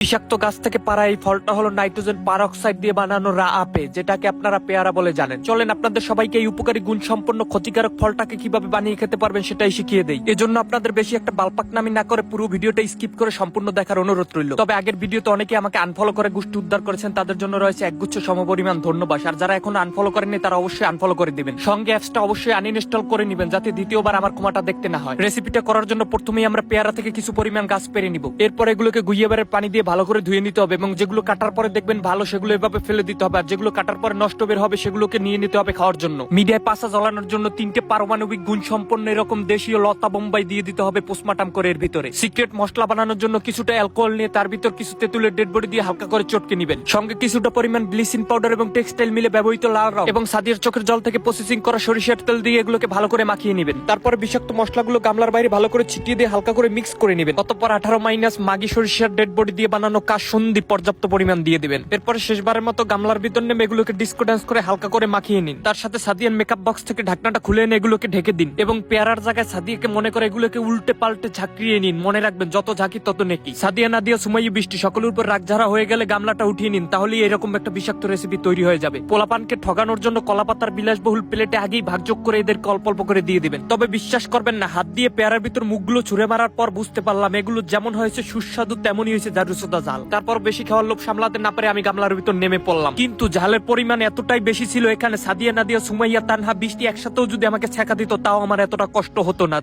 বিষাক্ত গাছ থেকে পারা এই ফলটা হলো নাইট্রোজেন পারক্সাইড দিয়ে বানানো রা আপে, যেটাকে আপনারা পেয়ারা বলে জানেন। চলেন আপনাদের সবাইকে এই উপকারী গুণ সম্পন্ন ক্ষতিকারক ফলটাকে কীভাবে বানিয়ে খেতে পারবেন সেটাই শিখিয়ে দেই। এজন্য আপনাদের বেশি একটা বালপাক নামি না করে পুরো ভিডিওটা স্কিপ করে সম্পূর্ণ দেখার অনুরোধ রইল। তবে আগের ভিডিওতে অনেকে আমাকে আনফলো করে গোষ্ঠী উদ্ধার করেছেন, তাদের জন্য রয়েছে একগুচ্ছ সমপরিমাণ ধন্যবাদ। আর যারা এখন আনফলো করেনি তারা অবশ্যই আনফলো করে দিবেন। সঙ্গে অ্যাপসটা অবশ্যই আনইনস্টল করে নেবেন, যাতে দ্বিতীয়বার আমার ক্ষমাটা দেখতে না হয়। রেসিপিটা করার জন্য প্রথমেই আমরা পেয়ারা থেকে কিছু পরিমাণ গাছ পেরে নিব। এরপর এগুলোকে গুইয়াবারের পানি দিয়ে ভালো করে ধুয়ে নিতে হবে এবং যেগুলো কাটার পরে দেখবেন ভালো সেগুলো এভাবে ফেলে দিতে হবে। আর যেগুলো কাটার পরে নষ্ট বের হবে সেগুলোকে নিয়ে নিতে হবে খাওয়ার জন্য। মিডিয়ায় পাশা জ্বলানোর জন্য তিনটে পারমাণবিক গুণ সম্পন্ন এরকম দেশীয় লতা বোম্বাই দিয়ে দিতে হবে পোস্টমার্টাম করে এর ভিতরে। সিক্রেট মশলা বানানোর জন্য কিছুটা অ্যালকোহল নিয়ে তার ভিতর কিছু তেঁতুলের ডেড বডি দিয়ে হালকা করে চটকে নেবেন। সঙ্গে কিছুটা পরিমাণ ব্লিচিং পাউডার এবং টেক্সটাইল মিলে ব্যবহৃত লাল রং এবং সাদিয়ার চোখের জল থেকে প্রসেসিং করা সরিষার তেল দিয়ে এগুলোকে ভালো করে মাখিয়ে নেবেন। তারপরে বিষাক্ত মশলাগুলো গামলার বাইরে ভালো করে ছিটিয়ে দিয়ে হালকা করে মিক্স করে নেবেন। অতঃপর আঠারো মাইনাস মাগি সরিষার ডেড বডি দিয়ে বানানো কাসুন্দি পর্যাপ্ত পরিমাণ দিয়ে দিবেন। এরপরে শেষবারের মতো গামলার ভিতর নেমে এগুলোকে ডিস্কো ডান্স করে হালকা করে মাখিয়ে নিন। তার সাথে সাদিয়ান মেকআপ বক্স থেকে ঢাকনাটা খুলে এনে এগুলোকে ঢেকে দিন এবং পেয়ারার জায়গায় সাদিয়াকে মনে করে এগুলোকে উল্টে পাল্টে ঝাঁকিয়ে নিন। মনে রাখবেন, যত ঝাঁকি তত নেকি। সাদিয়া, নাদিয়া সুমাই বৃষ্টি, সকলের উপর রাগঝাড়া হয়ে গেলে গামলাটা উঠিয়ে নিন, তাহলেই এরকম একটা বিষাক্ত রেসিপি তৈরি হয়ে যাবে। পোলাপানকে ঠগানোর জন্য কলাপাতার বিলাসবহুল প্লেটে আগেই ভাগযোগ করে এদেরকে অল্প অল্প করে দিয়ে দিবেন। তবে বিশ্বাস করবেন না, হাত দিয়ে পেয়ারার ভিতর মুখগুলো ছুঁড়ে মারার পর বুঝতে পারলাম, এগুলো যেমন হয়েছে সুস্বাদু, তেমনই হয়েছে জারুসোদা জাল তারপর বেশি খাওয়ার লোভ সামলাতে না পারে আমি গামলার ভিতর নেমে পড়লাম। কিন্তু জালের পরিমাণ এতটাই বেশি ছিল এখানে সাদিয়া নাদিয়া সুমাইয়া তানহা বৃষ্টি একসাথেও যদি আমাকে ছেঁকা দিত, তাও আমার এতটা কষ্ট হতো না।